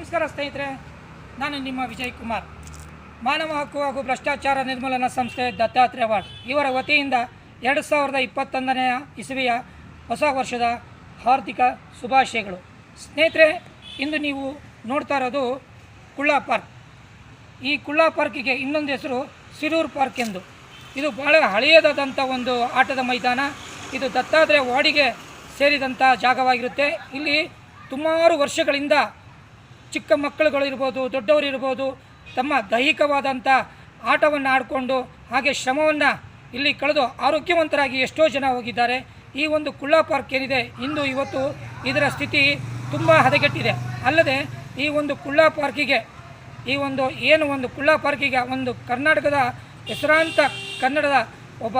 ನಮಸ್ಕಾರ ಸ್ನೇಹಿತರೆ, ನಾನು ನಿಮ್ಮ ವಿಜಯ್ ಕುಮಾರ್. ಮಾನವ ಹಕ್ಕು ಹಾಗೂ ಭ್ರಷ್ಟಾಚಾರ ನಿರ್ಮೂಲನಾ ಸಂಸ್ಥೆ ದತ್ತಾತ್ರೇಯ ಅವಾರ್ಡ್. ಇವರ ವತಿಯಿಂದ ಎರಡು ಸಾವಿರದ ಇಪ್ಪತ್ತೊಂದನೆಯ ಇಸವಿಯ ಹೊಸ ವರ್ಷದ ಹಾರ್ದಿಕ ಶುಭಾಶಯಗಳು. ಸ್ನೇಹಿತರೆ, ಇಂದು ನೀವು ನೋಡ್ತಾ ಇರೋದು ಕುಳ್ಳಾ ಪಾರ್ಕ್. ಈ ಕುಳ್ಳಾ ಪಾರ್ಕಿಗೆ ಇನ್ನೊಂದು ಹೆಸರು ಸಿರೂರ್ ಪಾರ್ಕ್ ಎಂದು. ಇದು ಬಹಳ ಹಳೆಯದಾದಂಥ ಒಂದು ಆಟದ ಮೈದಾನ. ಇದು ದತ್ತಾತ್ರೇಯ ವಾರ್ಡಿಗೆ ಸೇರಿದಂಥ ಜಾಗವಾಗಿರುತ್ತೆ. ಇಲ್ಲಿ ಸುಮಾರು ವರ್ಷಗಳಿಂದ ಚಿಕ್ಕ ಮಕ್ಕಳುಗಳು ಇರ್ಬೋದು, ದೊಡ್ಡವರು ಇರ್ಬೋದು, ತಮ್ಮ ದೈಹಿಕವಾದಂಥ ಆಟವನ್ನು ಆಡಿಕೊಂಡು ಹಾಗೆ ಶ್ರಮವನ್ನು ಇಲ್ಲಿ ಕಳೆದು ಆರೋಗ್ಯವಂತರಾಗಿ ಎಷ್ಟೋ ಜನ ಹೋಗಿದ್ದಾರೆ. ಈ ಒಂದು ಕುಳ್ಳ ಪಾರ್ಕ್ ಏನಿದೆ, ಇಂದು ಇವತ್ತು ಇದರ ಸ್ಥಿತಿ ತುಂಬ ಹದಗೆಟ್ಟಿದೆ. ಅಲ್ಲದೆ ಈ ಒಂದು ಕುಳ್ಳ ಪಾರ್ಕಿಗೆ, ಈ ಒಂದು ಏನು ಒಂದು ಕುಳ್ಳ ಪಾರ್ಕಿಗೆ ಒಂದು ಕರ್ನಾಟಕದ ಹೆಸರಾಂತ ಕನ್ನಡದ ಒಬ್ಬ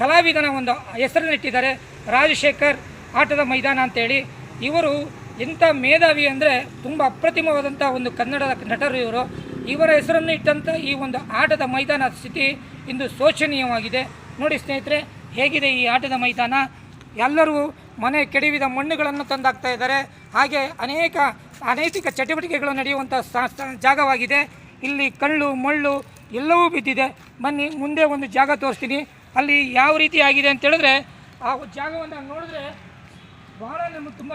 ಕಲಾವಿದನ ಒಂದು ಹೆಸರನ್ನಿಟ್ಟಿದ್ದಾರೆ ರಾಜಶೇಖರ್ ಆಟದ ಮೈದಾನ ಅಂತೇಳಿ. ಇವರು ಎಂಥ ಮೇಧಾವಿ ಅಂದರೆ ತುಂಬ ಅಪ್ರತಿಮವಾದಂಥ ಒಂದು ಕನ್ನಡದ ನಟರು ಇವರು ಇವರ ಹೆಸರನ್ನು ಇಟ್ಟಂಥ ಈ ಒಂದು ಆಟದ ಮೈದಾನದ ಸ್ಥಿತಿ ಇಂದು ಶೋಚನೀಯವಾಗಿದೆ. ನೋಡಿ ಸ್ನೇಹಿತರೆ, ಹೇಗಿದೆ ಈ ಆಟದ ಮೈದಾನ? ಎಲ್ಲರೂ ಮನೆ ಕೆಡವಿದ ಮಣ್ಣುಗಳನ್ನು ತಂದಾಗ್ತಾ ಇದ್ದಾರೆ. ಹಾಗೆ ಅನೇಕ ಅನೈತಿಕ ಚಟುವಟಿಕೆಗಳು ನಡೆಯುವಂಥ ಜಾಗವಾಗಿದೆ. ಇಲ್ಲಿ ಕಳ್ಳು, ಮಳ್ಳು ಎಲ್ಲವೂ ಬಿದ್ದಿದೆ. ಬನ್ನಿ, ಮುಂದೆ ಒಂದು ಜಾಗ ತೋರಿಸ್ತೀನಿ. ಅಲ್ಲಿ ಯಾವ ರೀತಿ ಆಗಿದೆ ಅಂತೇಳಿದ್ರೆ ಆ ಜಾಗವನ್ನು ನೋಡಿದ್ರೆ ಬಹಳ ನಮಗೆ ತುಂಬ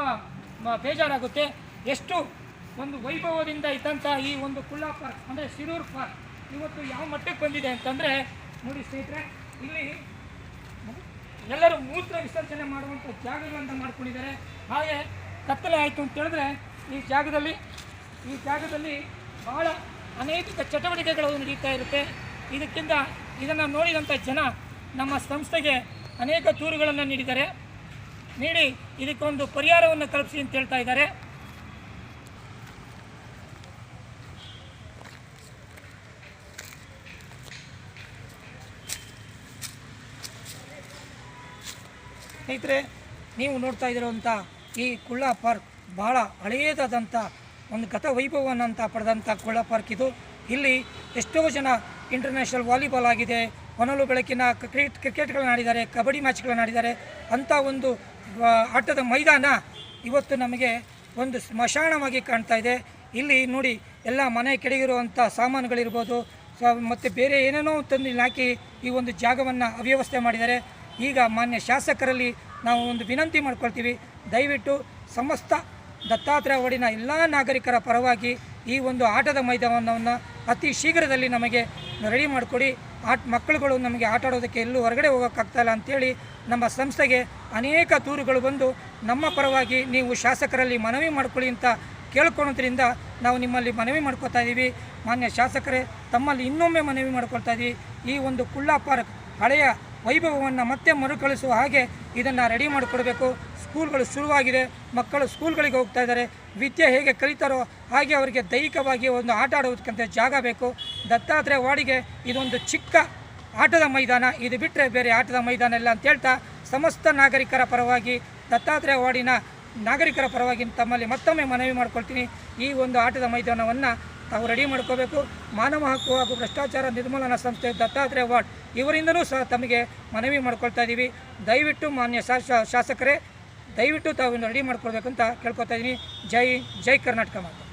ಬೇಜಾರಾಗುತ್ತೆ. ಎಷ್ಟು ಒಂದು ವೈಭವದಿಂದ ಇದ್ದಂಥ ಈ ಒಂದು ಕುಳ್ಳ ಪಾರ್ಕ್, ಅಂದರೆ ಸಿರೂರ್ ಪಾರ್ಕ್ ಇವತ್ತು ಯಾವ ಮಟ್ಟಕ್ಕೆ ಬಂದಿದೆ ಅಂತಂದರೆ, ನೋಡಿ ಸ್ನೇಹಿತರೆ, ಇಲ್ಲಿ ಎಲ್ಲರೂ ಮೂತ್ರ ವಿಸರ್ಜನೆ ಮಾಡುವಂಥ ಜಾಗಗಳನ್ನ ಮಾಡ್ಕೊಂಡಿದ್ದಾರೆ. ಹಾಗೆ ಕತ್ತಲೆ ಆಯಿತು ಅಂತ ಹೇಳಿದ್ರೆ, ಈ ಜಾಗದಲ್ಲಿ ಈ ಜಾಗದಲ್ಲಿ ಬಹಳ ಅನೈತಿಕ ಚಟುವಟಿಕೆಗಳು ನಡೀತಾ ಇರುತ್ತೆ. ಇದಕ್ಕಿಂತ ಇದನ್ನು ನೋಡಿದಂಥ ಜನ ನಮ್ಮ ಸಂಸ್ಥೆಗೆ ಅನೇಕ ದೂರುಗಳನ್ನು ನೀಡಿದ್ದಾರೆ. ನೀಡಿ ಇದಕ್ಕೊಂದು ಪರಿಹಾರವನ್ನು ಕಲ್ಪಿಸಿ ಅಂತ ಹೇಳ್ತಾ ಇದ್ದಾರೆ. ಸ್ನೇಹಿತರೆ, ನೀವು ನೋಡ್ತಾ ಇದ್ದಿರುವಂಥ ಈ ಕುಳ್ಳ ಪಾರ್ಕ್ ಬಹಳ ಹಳೆಯದಾದಂಥ ಒಂದು ಗತ ವೈಭವನಂತ ಪಡೆದಂಥ ಕುಳ್ಳ ಪಾರ್ಕ್ ಇದು. ಇಲ್ಲಿ ಎಷ್ಟೋ ಜನ ಇಂಟರ್ನ್ಯಾಷನಲ್ ವಾಲಿಬಾಲ್ ಆಗಿದೆ ಹೊನಲು ಬೆಳಕಿನ ಕ್ರಿಕೆಟ್ ಕ್ರಿಕೆಟ್ಗಳನ್ನು ಆಡಿದ್ದಾರೆ, ಕಬಡ್ಡಿ ಮ್ಯಾಚ್ಗಳನ್ನು ಆಡಿದ್ದಾರೆ. ಅಂಥ ಒಂದು ಆಟದ ಮೈದಾನ ಇವತ್ತು ನಮಗೆ ಒಂದು ಸ್ಮಶಾನವಾಗಿ ಕಾಣ್ತಾ ಇದೆ. ಇಲ್ಲಿ ನೋಡಿ, ಎಲ್ಲ ಮನೆ ಕೆಡಗಿರುವಂಥ ಸಾಮಾನುಗಳಿರ್ಬೋದು, ಸ- ಮತ್ತು ಬೇರೆ ಏನೇನೋ ತಂದು ಹಾಕಿ ಈ ಒಂದು ಜಾಗವನ್ನು ಅವ್ಯವಸ್ಥೆ ಮಾಡಿದ್ದಾರೆ. ಈಗ ಮಾನ್ಯ ಶಾಸಕರಲ್ಲಿ ನಾವು ಒಂದು ವಿನಂತಿ ಮಾಡ್ಕೊಳ್ತೀವಿ. ದಯವಿಟ್ಟು ಸಮಸ್ತ ದತ್ತಾತ್ರೇಯ ಒಡಿನ ಎಲ್ಲ ನಾಗರಿಕರ ಪರವಾಗಿ ಈ ಒಂದು ಆಟದ ಮೈದಾನವನ್ನು ಅತಿ ಶೀಘ್ರದಲ್ಲಿ ನಮಗೆ ರೆಡಿ ಮಾಡಿಕೊಡಿ. ಆಟ, ಮಕ್ಕಳುಗಳು ನಮಗೆ ಆಟ ಆಡೋದಕ್ಕೆ ಎಲ್ಲೂ ಹೊರಗಡೆ ಹೋಗೋಕ್ಕಾಗ್ತಾಯಿಲ್ಲ ಅಂಥೇಳಿ ನಮ್ಮ ಸಂಸ್ಥೆಗೆ ಅನೇಕ ದೂರುಗಳು ಬಂದು ನಮ್ಮ ಪರವಾಗಿ ನೀವು ಶಾಸಕರಲ್ಲಿ ಮನವಿ ಮಾಡಿಕೊಳ್ಳಿ ಅಂತ ಕೇಳ್ಕೊಳೋದ್ರಿಂದ ನಾವು ನಿಮ್ಮಲ್ಲಿ ಮನವಿ ಮಾಡ್ಕೊತಾ ಇದ್ದೀವಿ. ಮಾನ್ಯ ಶಾಸಕರೇ, ತಮ್ಮಲ್ಲಿ ಇನ್ನೊಮ್ಮೆ ಮನವಿ ಮಾಡ್ಕೊಳ್ತಾ ಇದ್ದೀವಿ. ಈ ಒಂದು ಕುಳ್ಳ ಪಾರ್ಕ್ ಹಳೆಯ ವೈಭವವನ್ನು ಮತ್ತೆ ಮರುಕಳಿಸುವ ಹಾಗೆ ಇದನ್ನು ರೆಡಿ ಮಾಡಿಕೊಡಬೇಕು. ಸ್ಕೂಲ್ಗಳು ಶುರುವಾಗಿದೆ. ಮಕ್ಕಳು ಸ್ಕೂಲ್ಗಳಿಗೆ ಹೋಗ್ತಾ ಇದ್ದಾರೆ. ವಿದ್ಯೆ ಹೇಗೆ ಕಲಿತಾರೋ ಹಾಗೆ ಅವರಿಗೆ ದೈಹಿಕವಾಗಿ ಒಂದು ಆಟ ಆಡೋದಕ್ಕಂತ ಜಾಗ ಬೇಕು. ದತ್ತಾತ್ರೇಯ ವಾಡಿಗೆ ಇದೊಂದು ಚಿಕ್ಕ ಆಟದ ಮೈದಾನ. ಇದು ಬಿಟ್ಟರೆ ಬೇರೆ ಆಟದ ಮೈದಾನ ಇಲ್ಲ ಅಂತ ಹೇಳ್ತಾ ಸಮಸ್ತ ನಾಗರಿಕರ ಪರವಾಗಿ, ದತ್ತಾತ್ರೇಯ ವಾರ್ಡಿನ ನಾಗರಿಕರ ಪರವಾಗಿ ತಮ್ಮಲ್ಲಿ ಮತ್ತೊಮ್ಮೆ ಮನವಿ ಮಾಡ್ಕೊಳ್ತೀನಿ. ಈ ಒಂದು ಆಟದ ಮೈದಾನವನ್ನು ತಾವು ರೆಡಿ ಮಾಡ್ಕೋಬೇಕು. ಮಾನವ ಹಕ್ಕು ಹಾಗೂ ಭ್ರಷ್ಟಾಚಾರ ನಿರ್ಮೂಲನಾ ಸಂಸ್ಥೆ ದತ್ತಾತ್ರೇಯ ವಾರ್ಡ್ ಇವರಿಂದಲೂ ಸಹ ತಮಗೆ ಮನವಿ ಮಾಡ್ಕೊಳ್ತಾ ಇದ್ದೀವಿ ದಯವಿಟ್ಟು ಮಾನ್ಯ ಶಾಸ, ಶಾಸಕರೇ, ದಯವಿಟ್ಟು ತಾವು ರೆಡಿ ಮಾಡ್ಕೊಳ್ಬೇಕು ಅಂತ ಕೇಳ್ಕೊತಾ ಇದ್ದೀನಿ ಜೈ ಜೈ ಕರ್ನಾಟಕ ಮಾತು.